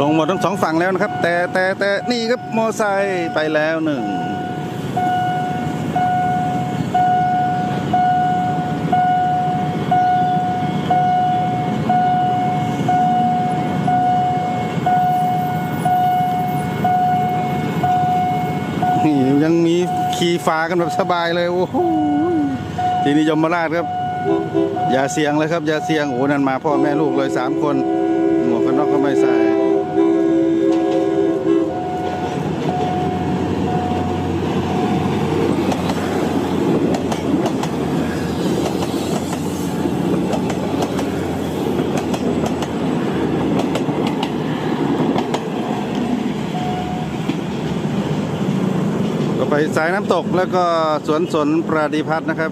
ลงหมดทั้งสองฝั่งแล้วนะครับ แต่แต่แต่นี่ครับมอไซค์ไปแล้วหนึ่งนี่ยังมีขี่ฟ้ากันแบบสบายเลยโอ้โหทีนี้ยมราชครับ อย่าเสียงเลยครับ อย่าเสียงโอ้นั่นมาพ่อแม่ลูกเลยสามคน หมวกกันน็อกก็ไม่ใส่ ก็ไปสายน้ำตกแล้วก็สวนสนปราดีพัฒน์นะครับ